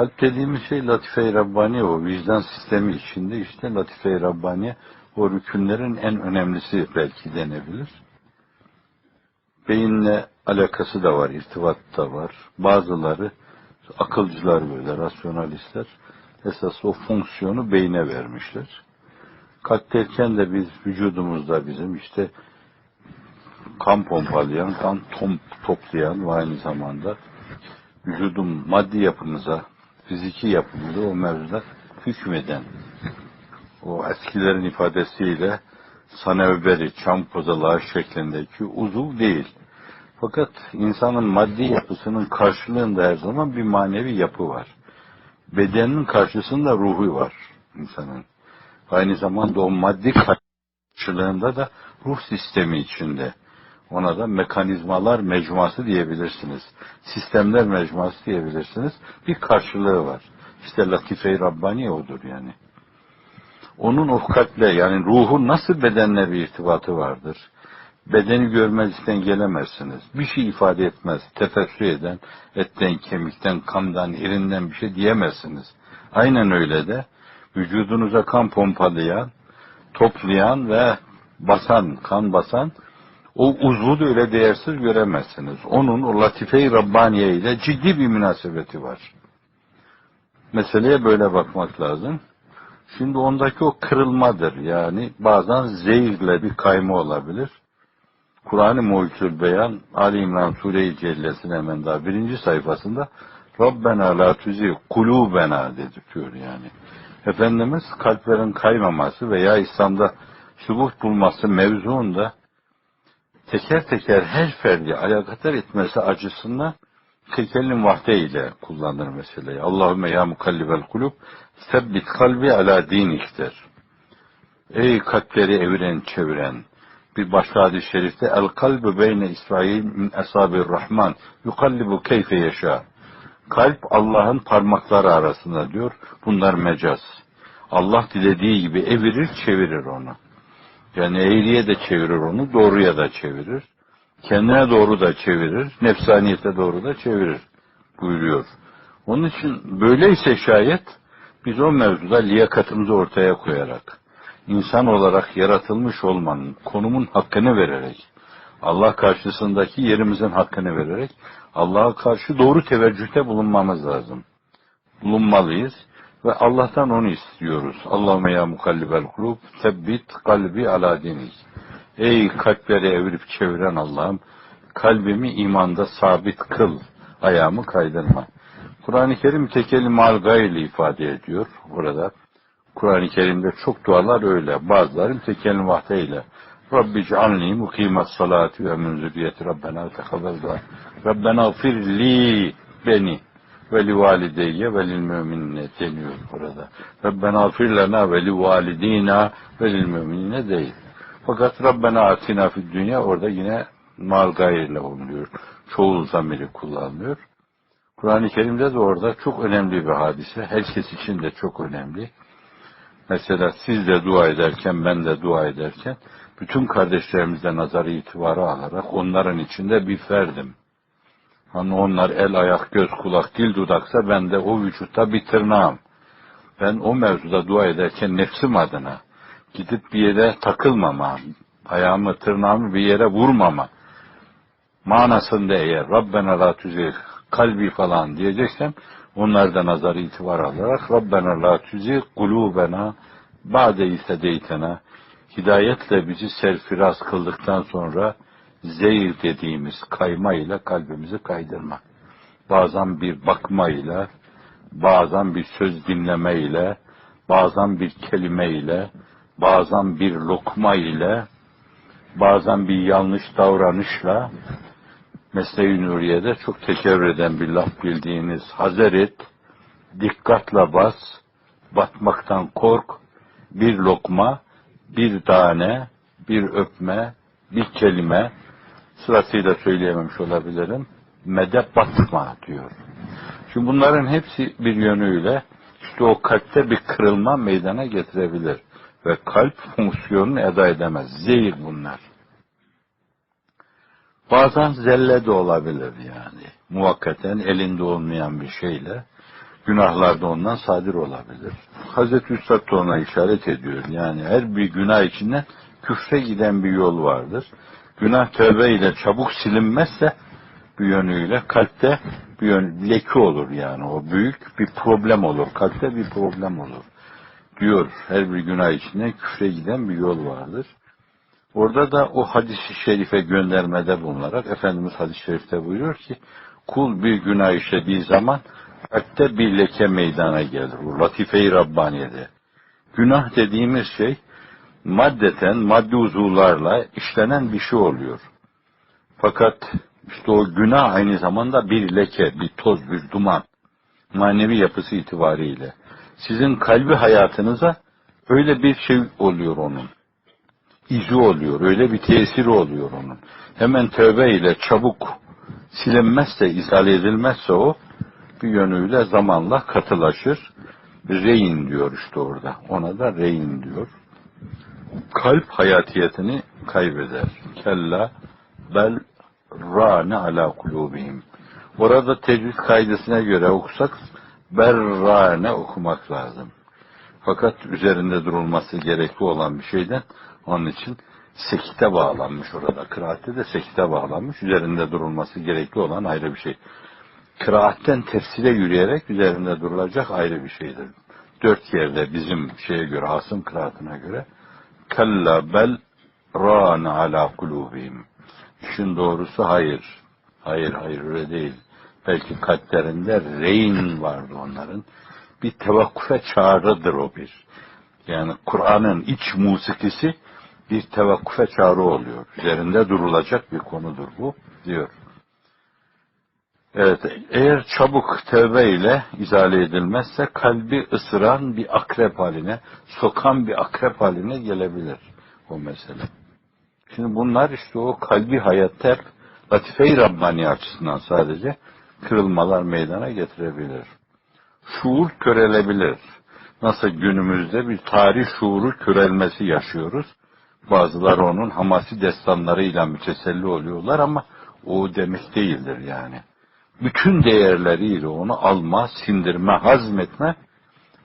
Kalp dediğimiz şey latife-i Rabbani o. Vicdan sistemi içinde işte latife-i Rabbani o rükünlerin en önemlisi belki denebilir. Beyinle alakası da var, irtibat da var. Bazıları akılcılar böyle, rasyonalistler esas o fonksiyonu beyne vermişler. Kalp derken de biz vücudumuzda bizim işte kan pompalayan, kan tom, toplayan ve aynı zamanda vücudun maddi yapımıza, fiziki yapımıza o mevzuda hükmeden o eskilerin ifadesiyle sanevberi, çam kozalağı şeklindeki uzuv değil. Fakat insanın maddi yapısının karşılığında her zaman bir manevi yapı var. Bedenin karşısında ruhu var insanın. Aynı zamanda o maddi karşılığında da ruh sistemi içinde. Ona da mekanizmalar mecmuası diyebilirsiniz. Sistemler mecmuası diyebilirsiniz. Bir karşılığı var. İşte Latife-i Rabbani odur yani. Onun o kalple yani ruhun nasıl bedenle bir irtibatı vardır. Bedeni görmezlikten gelemezsiniz. Bir şey ifade etmez. Tefessü eden, etten, kemikten, kandan, irinden bir şey diyemezsiniz. Aynen öyle de vücudunuza kan pompalayan, toplayan ve basan, kan basan o uzvu da öyle değersiz göremezsiniz. Onun o latife-i Rabbaniye ile ciddi bir münasebeti var. Meseleye böyle bakmak lazım. Şimdi ondaki o kırılmadır yani bazen zehirle bir kayma olabilir. Kur'an-ı Muhitül Beyan Ali İmran Sure-i Cellesi'nin hemen daha birinci sayfasında Rabbena la tuzi kulubena dedirtiyor yani. Efendimiz kalplerin kaymaması veya İslam'da sübut bulması mevzuunda teker teker her ferdi alakadar etmesi acısından tekellim vahde ile kullanır meseleyi. Allahümme ya mukallibel kulub sebbit kalbi ala diniktir. Ey kalpleri eviren çeviren bir başka hadis-i şerifte el kalbu beyne İsrail min esabir rahman yukallibu keyfe yaşa. Kalp Allah'ın parmakları arasında diyor. Bunlar mecaz. Allah dilediği gibi evirir, çevirir onu. Yani eğriye de çevirir onu, doğruya da çevirir. Kendine doğru da çevirir, nefsaniyete doğru da çevirir buyuruyor. Onun için böyleyse şayet biz o mevzuda liyakatımızı ortaya koyarak, insan olarak yaratılmış olmanın, konumun hakkını vererek, Allah karşısındaki yerimizin hakkını vererek, Allah'a karşı doğru teveccühte bulunmamız lazım. Bulunmalıyız ve Allah'tan onu istiyoruz. Allahümme ya mukallibel kulub, tebbit kalbi ala dinik. Ey kalpleri evirip çeviren Allah'ım, kalbimi imanda sabit kıl, ayağımı kaydırma. Kur'an-ı Kerim tekellim al gayri ifade ediyor burada. Kur'an-ı Kerim'de çok dualar öyle. Bazıları tekellim vahdeyle. Rabbi cealni mukimet salati ve min zürriyeti Rabbena tekabel. Rabbena firli beni ve li valideyye ve lil müminine deniyor burada. Rabbena firlena ve li validina ve lil müminine değil. Fakat Rabbena atina fid dünya orada yine mal gayriyle oluyor. Çoğul zamiri kullanılıyor. Kur'an-ı Kerim'de de orada çok önemli bir hadise. Herkes için de çok önemli. Mesela siz de dua ederken, ben de dua ederken, bütün kardeşlerimizle nazarı itibarı alarak onların içinde bir ferdim. Hani onlar el, ayak, göz, kulak, dil, dudaksa ben de o vücutta bir tırnağım. Ben o mevzuda dua ederken nefsim adına gidip bir yere takılmama, ayağımı, tırnağımı bir yere vurmama manasında eğer Rabbena la tüzih kalbi falan diyeceksem onlardan nazar itibar alarak Rabbena la tüzih kulubena ba'de isedeytena hidayetle bizi serfiraz kıldıktan sonra zehir dediğimiz kayma ile kalbimizi kaydırma. Bazen bir bakma ile, bazen bir söz dinleme ile, bazen bir kelime ile, bazen bir lokma ile, bazen bir yanlış davranışla, Mesnevi Nuriye'de çok tekerrür eden bir laf bildiğiniz hazer et, dikkatle bas, batmaktan kork, bir lokma, bir tane, bir öpme, bir kelime, sırasıyla söyleyememiş olabilirim, medep batma diyor. Şimdi bunların hepsi bir yönüyle işte o kalpte bir kırılma meydana getirebilir. Ve kalp fonksiyonunu eda edemez. Zehir bunlar. Bazen zelle de olabilir yani. Muvakkaten elinde olmayan bir şeyle Günahlar da ondan sadir olabilir. Hazreti Üstad da ona işaret ediyor. Yani her bir günah içinden küfre giden bir yol vardır. Günah tövbe ile çabuk silinmezse bir yönüyle kalpte bir yön, leke olur yani. O büyük bir problem olur. Kalpte bir problem olur. Diyor her bir günah içinde küfre giden bir yol vardır. Orada da o hadisi şerife göndermede bulunarak Efendimiz hadis-i şerifte buyuruyor ki kul bir günah işlediği zaman kalpte bir leke meydana gelir. Bu Latife-i Rabbaniye'de. Günah dediğimiz şey maddeten, maddi uzuvlarla işlenen bir şey oluyor. Fakat işte o günah aynı zamanda bir leke, bir toz, bir duman. Manevi yapısı itibariyle. Sizin kalbi hayatınıza öyle bir şey oluyor onun. İzi oluyor, öyle bir tesiri oluyor onun. Hemen tövbe ile çabuk silinmezse, izale edilmezse o, bir yönüyle zamanla katılaşır. Reyin diyor işte orada. Ona da reyin diyor. Kalp hayatiyetini kaybeder. Kella bel râne ala kulubihim. Orada tecvid kaidesine göre okusak berrane okumak lazım. Fakat üzerinde durulması gerekli olan bir şeyden onun için sekite bağlanmış orada. Kıraatte de sekite bağlanmış. Üzerinde durulması gerekli olan ayrı bir şey. Kıraatten tefsire yürüyerek üzerinde durulacak ayrı bir şeydir. Dört yerde bizim şeye göre, Asım kıraatına göre kella bel râne ala kulubihim. İşin doğrusu hayır. Hayır, hayır öyle değil. Belki kalplerinde reyin vardı onların. Bir tevakkufe çağrıdır o bir. Yani Kur'an'ın iç musikisi bir tevakkufe çağrı oluyor. Üzerinde durulacak bir konudur bu diyor. Evet, eğer çabuk tevbe ile izale edilmezse kalbi ısıran bir akrep haline, sokan bir akrep haline gelebilir o mesele. Şimdi bunlar işte o kalbi hayatta hep latife-i Rabbani açısından sadece kırılmalar meydana getirebilir. Şuur körelebilir. Nasıl günümüzde bir tarih şuuru körelmesi yaşıyoruz. Bazıları onun hamasi destanlarıyla müteselli oluyorlar ama o demek değildir yani. Bütün değerleriyle onu alma, sindirme, hazmetme,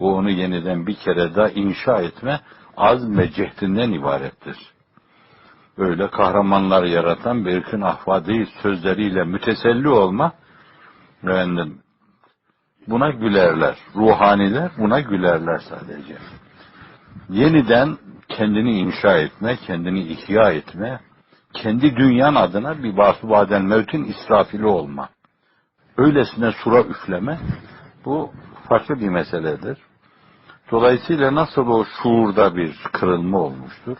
o onu yeniden bir kere daha inşa etme, azm ve cehdinden ibarettir. Böyle kahramanlar yaratan Berk'in ahvadi sözleriyle müteselli olma, efendim, buna gülerler. Ruhaniler buna gülerler sadece. Yeniden kendini inşa etme, kendini ihya etme, kendi dünyan adına bir basubadel mevtin israfili olma. Öylesine sura üfleme, bu farklı bir meseledir. Dolayısıyla nasıl o şuurda bir kırılma olmuştur,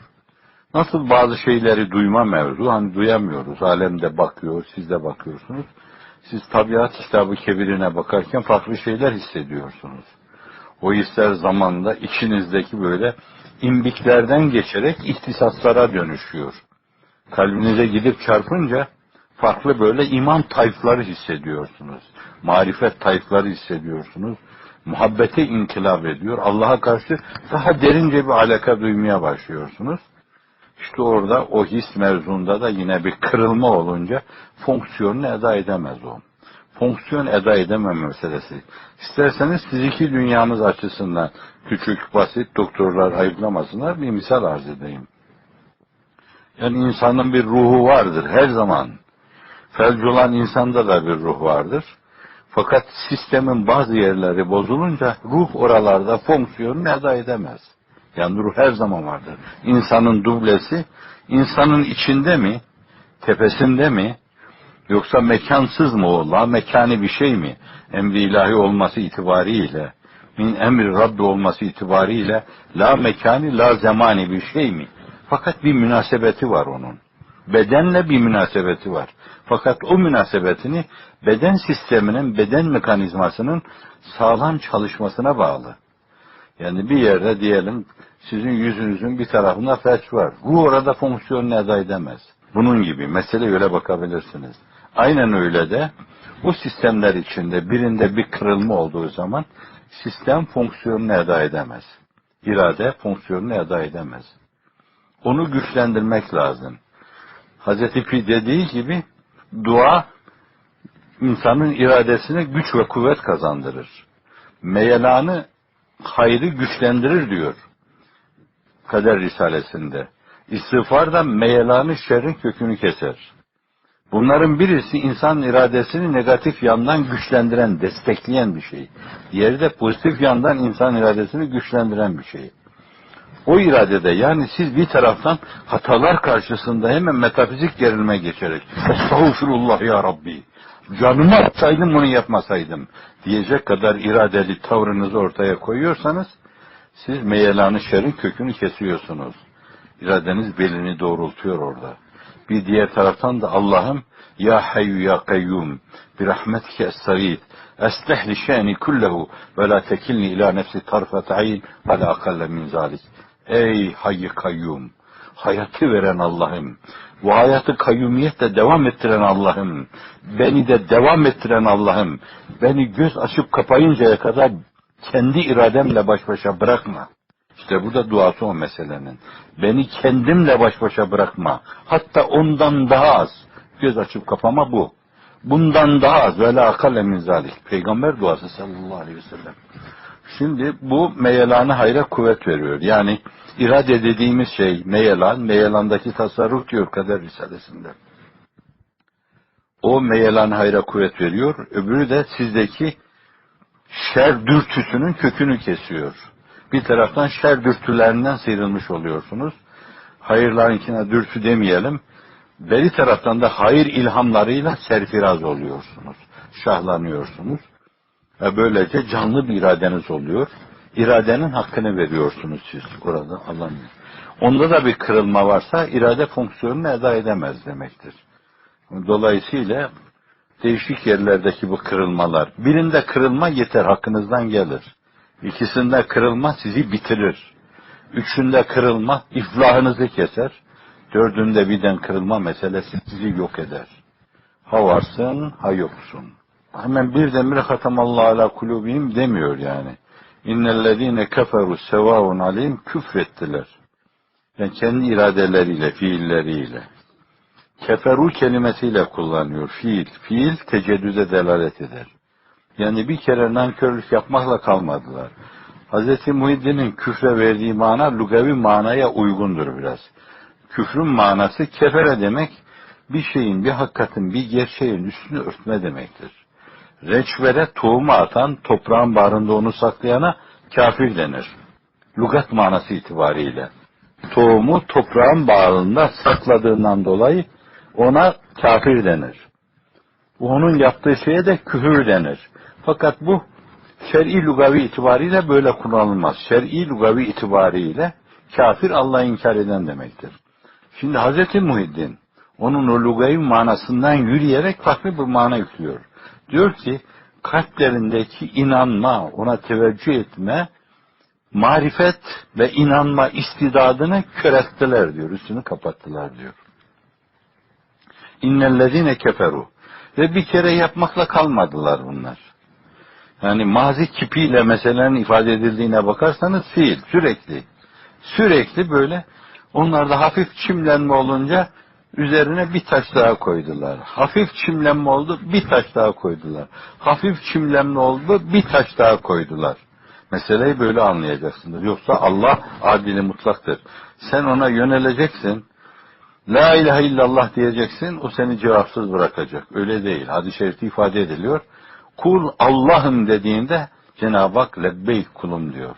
nasıl bazı şeyleri duyma mevzu, hani duyamıyoruz, alemde bakıyor, siz de bakıyorsunuz, siz tabiat kitabı kebirine bakarken farklı şeyler hissediyorsunuz. O hisler zamanla içinizdeki böyle imbiklerden geçerek ihtisaslara dönüşüyor. Kalbinize gidip çarpınca farklı böyle iman tayfları hissediyorsunuz. Marifet tayfları hissediyorsunuz. Muhabbete inkılap ediyor. Allah'a karşı daha derince bir alaka duymaya başlıyorsunuz. İşte orada o his mevzunda da yine bir kırılma olunca fonksiyonunu eda edemez o. Fonksiyon eda edemem meselesi. İsterseniz fiziki dünyamız açısından küçük, basit doktorlar ayıplamasınlar bir misal arz edeyim. Yani insanın bir ruhu vardır her zaman. Felç olan insanda da bir ruh vardır. Fakat sistemin bazı yerleri bozulunca ruh oralarda fonksiyonunu eda edemez. Yani ruh her zaman vardır. İnsanın dublesi, insanın içinde mi, tepesinde mi, yoksa mekansız mı o, la mekani bir şey mi? Emri ilahi olması itibariyle, min emri Rabbi olması itibariyle, la mekani, la zamani bir şey mi? Fakat bir münasebeti var onun. Bedenle bir münasebeti var. Fakat o münasebetini beden sisteminin, beden mekanizmasının sağlam çalışmasına bağlı. Yani bir yerde diyelim sizin yüzünüzün bir tarafında felç var. Bu orada fonksiyonunu eda edemez. Bunun gibi mesele öyle bakabilirsiniz. Aynen öyle de bu sistemler içinde birinde bir kırılma olduğu zaman sistem fonksiyonunu eda edemez. İrade fonksiyonunu eda edemez. Onu güçlendirmek lazım. Hazreti Pi dediği gibi dua insanın iradesine güç ve kuvvet kazandırır. meyelanı hayrı güçlendirir diyor. Kader Risalesinde. İstiğfar da meyelanı şerrin kökünü keser. Bunların birisi insan iradesini negatif yandan güçlendiren, destekleyen bir şey. Diğeri de pozitif yandan insan iradesini güçlendiren bir şey. O iradede yani siz bir taraftan hatalar karşısında hemen metafizik gerilme geçerek Estağfurullah ya Rabbi canımı atsaydım bunu yapmasaydım diyecek kadar iradeli tavrınızı ortaya koyuyorsanız siz meyelanı şerin kökünü kesiyorsunuz. İradeniz belini doğrultuyor orada. Bir diğer taraftan da Allah'ım ya hayyu ya kayyum bir rahmetike es-sagîd esleh li şani kullehu ve la tekilni ila nefsi tarfet ayn ve la akalle min zalik. Ey hayy kayyum hayatı veren Allah'ım bu hayatı kayyumiyetle devam ettiren Allah'ım beni de devam ettiren Allah'ım beni göz açıp kapayıncaya kadar kendi irademle baş başa bırakma. İşte burada duası o meselenin. Beni kendimle baş başa bırakma. Hatta ondan daha az. Göz açıp kapama bu. Bundan daha az. Ve la akalle min zalik. Peygamber duası sallallahu aleyhi ve sellem. Şimdi bu meyelanı hayra kuvvet veriyor. Yani irade dediğimiz şey meyelan, meyelandaki tasarruf diyor kader risalesinde. O meyelan hayra kuvvet veriyor. Öbürü de sizdeki şer dürtüsünün kökünü kesiyor. Bir taraftan şer dürtülerinden sıyrılmış oluyorsunuz. Hayırlarınkine dürtü demeyelim. Beri taraftan da hayır ilhamlarıyla serfiraz oluyorsunuz. Şahlanıyorsunuz. Ve böylece canlı bir iradeniz oluyor. İradenin hakkını veriyorsunuz siz orada Allah'ın. Onda da bir kırılma varsa irade fonksiyonunu eda edemez demektir. Dolayısıyla değişik yerlerdeki bu kırılmalar. Birinde kırılma yeter hakkınızdan gelir. İkisinde kırılma sizi bitirir. Üçünde kırılma iflahınızı keser. Dördünde birden kırılma meselesi sizi yok eder. Ha varsın ha yoksun. Hemen birdenbire hatamallahu ala kulubihim demiyor yani. İnnellezine keferu sevaun alim küfrettiler. Yani kendi iradeleriyle, fiilleriyle. Keferu kelimesiyle kullanıyor. Fiil. Fiil teceddüde delalet eder. Yani bir kere nankörlük yapmakla kalmadılar. Hz. Muhiddin'in küfre verdiği mana lugavi manaya uygundur biraz. Küfrün manası kefere demek bir şeyin, bir hakikatin, bir gerçeğin üstünü örtme demektir. Reçvere tohumu atan, toprağın bağrında onu saklayana kafir denir. Lugat manası itibariyle. Tohumu toprağın bağrında sakladığından dolayı ona kafir denir. Onun yaptığı şeye de küfür denir. Fakat bu şer'i lugavi itibariyle böyle kullanılmaz. Şer'i lugavi itibariyle kafir Allah'ı inkar eden demektir. Şimdi Hz. Muhiddin onun o lugavi manasından yürüyerek farklı bir mana yüklüyor. Diyor ki kalplerindeki inanma, ona teveccüh etme, marifet ve inanma istidadını körettiler diyor. Üstünü kapattılar diyor. İnnellezine keferu. Ve bir kere yapmakla kalmadılar bunlar. Yani mazi kipiyle meselenin ifade edildiğine bakarsanız fiil sürekli. Sürekli böyle onlarda hafif çimlenme olunca üzerine bir taş daha koydular. Hafif çimlenme oldu bir taş daha koydular. Hafif çimlenme oldu bir taş daha koydular. Meseleyi böyle anlayacaksınız. Yoksa Allah adili mutlaktır. Sen ona yöneleceksin. La ilahe illallah diyeceksin. O seni cevapsız bırakacak. Öyle değil. Hadis-i şerifte ifade ediliyor. Kul Allah'ım dediğinde Cenab-ı Hak lebbeyk kulum diyor.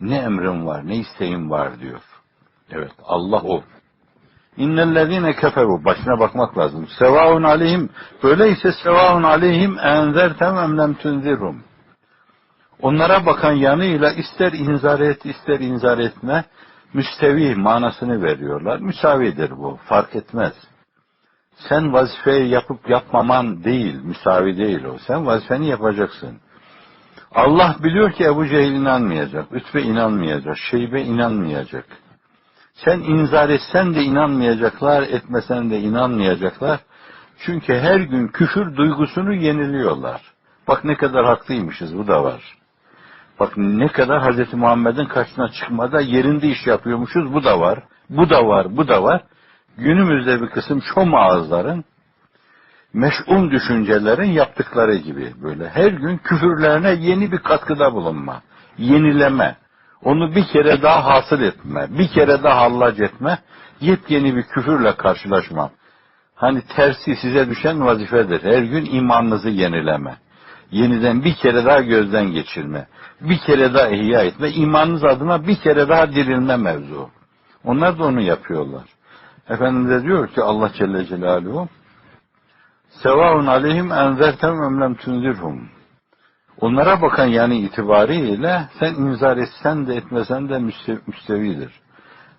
Ne emrim var, ne isteğim var diyor. Evet, Allah o. İnnellezine keferu. Başına bakmak lazım. Sevaun aleyhim. Böyleyse sevaun aleyhim enzertem emlem tunzirum. Onlara bakan yanıyla ister inzar et, ister inzar etme, müstevi manasını veriyorlar. Müsavidir bu, fark etmez. Sen vazifeyi yapıp yapmaman değil, müsavi değil o. Sen vazifeni yapacaksın. Allah biliyor ki Ebu Cehil inanmayacak, Ütbe inanmayacak, Şeybe inanmayacak. Sen inzar etsen de inanmayacaklar, etmesen de inanmayacaklar. Çünkü her gün küfür duygusunu yeniliyorlar. Bak ne kadar haklıymışız, bu da var. Bak ne kadar Hz. Muhammed'in karşısına çıkmada yerinde iş yapıyormuşuz, bu da var. Bu da var, bu da var. Günümüzde bir kısım şom ağızların meş'um düşüncelerin yaptıkları gibi böyle her gün küfürlerine yeni bir katkıda bulunma, yenileme, onu bir kere daha hasıl etme, bir kere daha hallac etme, yepyeni bir küfürle karşılaşma. Hani tersi size düşen vazifedir. Her gün imanınızı yenileme. Yeniden bir kere daha gözden geçirme. Bir kere daha ihya etme. imanınız adına bir kere daha dirilme mevzu. Onlar da onu yapıyorlar. Efendimiz de diyor ki Allah Celle Celaluhu Sevaun aleyhim enzertem emlem tunzirhum. Onlara bakan yani itibariyle sen inzar etsen de etmesen de müstevidir.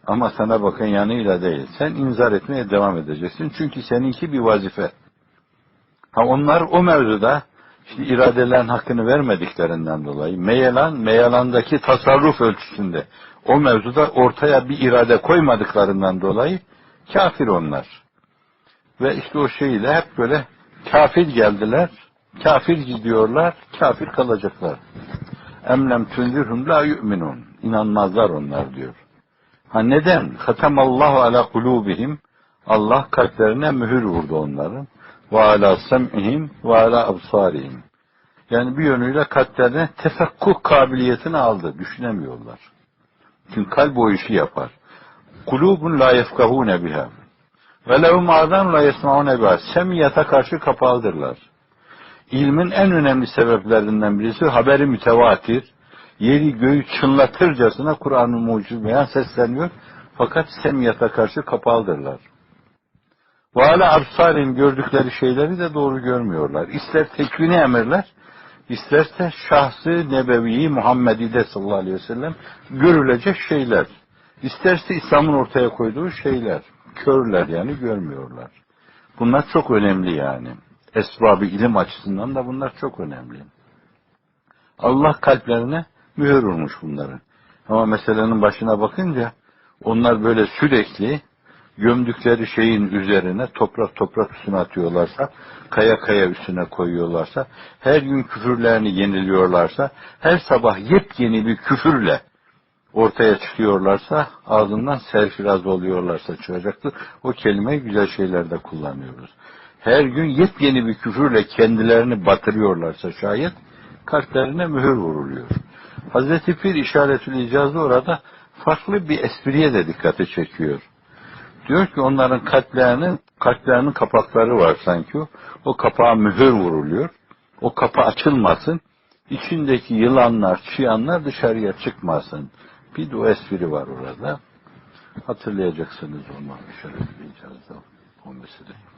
Ama sana bakan yanıyla değil. Sen inzar etmeye devam edeceksin. Çünkü seninki bir vazife. Ha onlar o mevzuda işte iradelerin hakkını vermediklerinden dolayı meyelan, meyelandaki tasarruf ölçüsünde o mevzuda ortaya bir irade koymadıklarından dolayı kafir onlar. Ve işte o şeyle hep böyle kafir geldiler, kafir gidiyorlar, kafir kalacaklar. Emlem tünzirhum la yu'minun. İnanmazlar onlar diyor. Ha neden? Hatemallahu ala kulubihim. Allah kalplerine mühür vurdu onların. Ve ala sem'ihim ve ala absarihim. Yani bir yönüyle kalplerine tefekkuh kabiliyetini aldı. Düşünemiyorlar. Çünkü kalp o işi yapar. Kulubun la yefkahune biha. Ve lehum azan la yesmaune biha. Semiyata karşı kapalıdırlar. İlmin en önemli sebeplerinden birisi haberi mütevatir, yeri göğü çınlatırcasına Kur'an-ı muciz beyan sesleniyor. Fakat semiyata karşı kapalıdırlar. Ve hala absalim gördükleri şeyleri de doğru görmüyorlar. İster tekvini emirler, isterse şahsı nebeviyi Muhammedi'de sallallahu aleyhi ve sellem görülecek şeyler. İsterse İslam'ın ortaya koyduğu şeyler. Körler yani görmüyorlar. Bunlar çok önemli yani. Esbabı ilim açısından da bunlar çok önemli. Allah kalplerine mühür vurmuş bunları. Ama meselenin başına bakınca onlar böyle sürekli gömdükleri şeyin üzerine toprak toprak üstüne atıyorlarsa, kaya kaya üstüne koyuyorlarsa, her gün küfürlerini yeniliyorlarsa, her sabah yepyeni bir küfürle ortaya çıkıyorlarsa, ağzından serfiraz oluyorlarsa çıkacaktır. O kelimeyi güzel şeylerde kullanıyoruz. Her gün yepyeni bir küfürle kendilerini batırıyorlarsa şayet, kalplerine mühür vuruluyor. Hazreti Pir işaretül icazı orada farklı bir espriye de dikkati çekiyor. Diyor ki onların kalplerinin kalplerinin kapakları var sanki. O kapağa mühür vuruluyor. O kapı açılmasın. İçindeki yılanlar, çıyanlar dışarıya çıkmasın. Bir de o espri var orada. Hatırlayacaksınız onu işaretleyeceğiz o meseleyi.